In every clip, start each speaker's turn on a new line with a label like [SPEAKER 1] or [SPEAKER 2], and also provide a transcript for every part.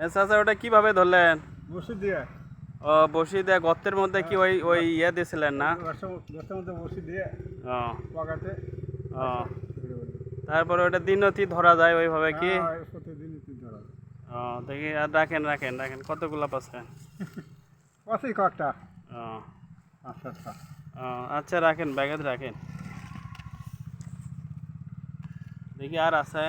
[SPEAKER 1] এ চাচা ওটা কীভাবে ধরলেন?
[SPEAKER 2] বসে দিয়ে।
[SPEAKER 1] ও বসি দেয়া গর্তের মধ্যে কি ওই ওই ইয়ে দিয়েছিলেন না?
[SPEAKER 2] গাছের মধ্যে বসে দিয়ে
[SPEAKER 1] ও।
[SPEAKER 2] পাকাতে।
[SPEAKER 1] ও। তারপরে ওটা দিনতি ধরা যায় ওইভাবে কি?
[SPEAKER 2] হ্যাঁ,
[SPEAKER 1] ও দেখি আর রাখেন রাখেন রাখেন কতগুলো পাচ্ছেন
[SPEAKER 2] আছে কয়েকটা।
[SPEAKER 1] ও।
[SPEAKER 2] পাঁচ সাতটা
[SPEAKER 1] ও আচ্ছা রাখেন ব্যাগে রাখেন। দেখি আর আছে?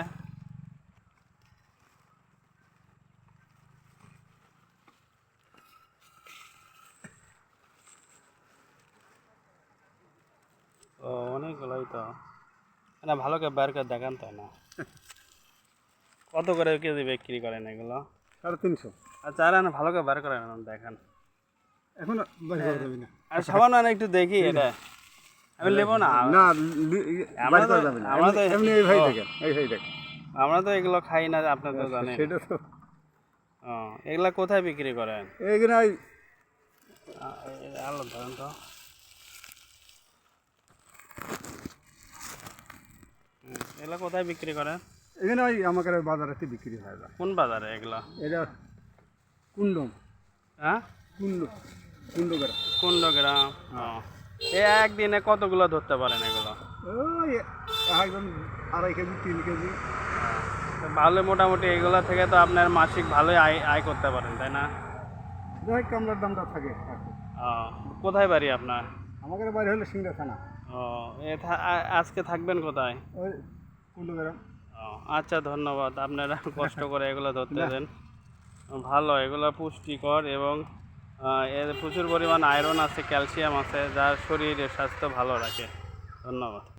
[SPEAKER 1] তো না ভালো করে বের করে দেখান তো না কত করে কেজি বিক্রি করেন এগুলো?
[SPEAKER 2] সাড়ে তিনশো।
[SPEAKER 1] আচ্ছা আর না ভালো করে বের করেন দেখান।
[SPEAKER 2] এখন করা
[SPEAKER 1] আর সামান্য একটু দেখি এটা। আমি নেব না।
[SPEAKER 2] না
[SPEAKER 1] আমরা তো- আমরা তো-
[SPEAKER 2] এমনি- এই ভাই দেখেন এই ভাই দেখেন।
[SPEAKER 1] আমরা তো এগুলো খাই না আপনার তো জানেন।
[SPEAKER 2] সেটা তো
[SPEAKER 1] এগুলা কোথায় বিক্রি করেন? আলো ধরেন তো। এগুলা কোথায় বিক্রি করেন?
[SPEAKER 2] এখানে ওই আমাকে বাজারে বিক্রি হয় না
[SPEAKER 1] কোন বাজারে এগুলা?
[SPEAKER 2] এটা কুন্ডম।
[SPEAKER 1] হ্যাঁ?
[SPEAKER 2] কুন্ড কুন্ড করে
[SPEAKER 1] কুন্ড গ্রাম ও। এ একদিনে কতগুলো ধরতে পারেন এগুলো?
[SPEAKER 2] ওই একদম আড়াই কেজি তিন কেজি।
[SPEAKER 1] ভালো মোটামুটি এগুলো থেকে তো আপনার মাসিক ভালোই আয় আয় করতে পারেন তাই না?
[SPEAKER 2] যাই কামলার দামটা থাকে
[SPEAKER 1] কোথায় বাড়ি আপনার?
[SPEAKER 2] আমাদের বাড়ি হলো সিংড়া থানা।
[SPEAKER 1] ও এ আজকে থাকবেন কোথায়?
[SPEAKER 2] ওই কুন্ড গ্রাম
[SPEAKER 1] আচ্ছা ধন্যবাদ। আপনারা কষ্ট করে এগুলো ধরতে দেন। ভালো এগুলো পুষ্টিকর এবং এর প্রচুর পরিমাণ আয়রন আছে ক্যালসিয়াম আছে যার শরীরের স্বাস্থ্য ভালো রাখে। ধন্যবাদ।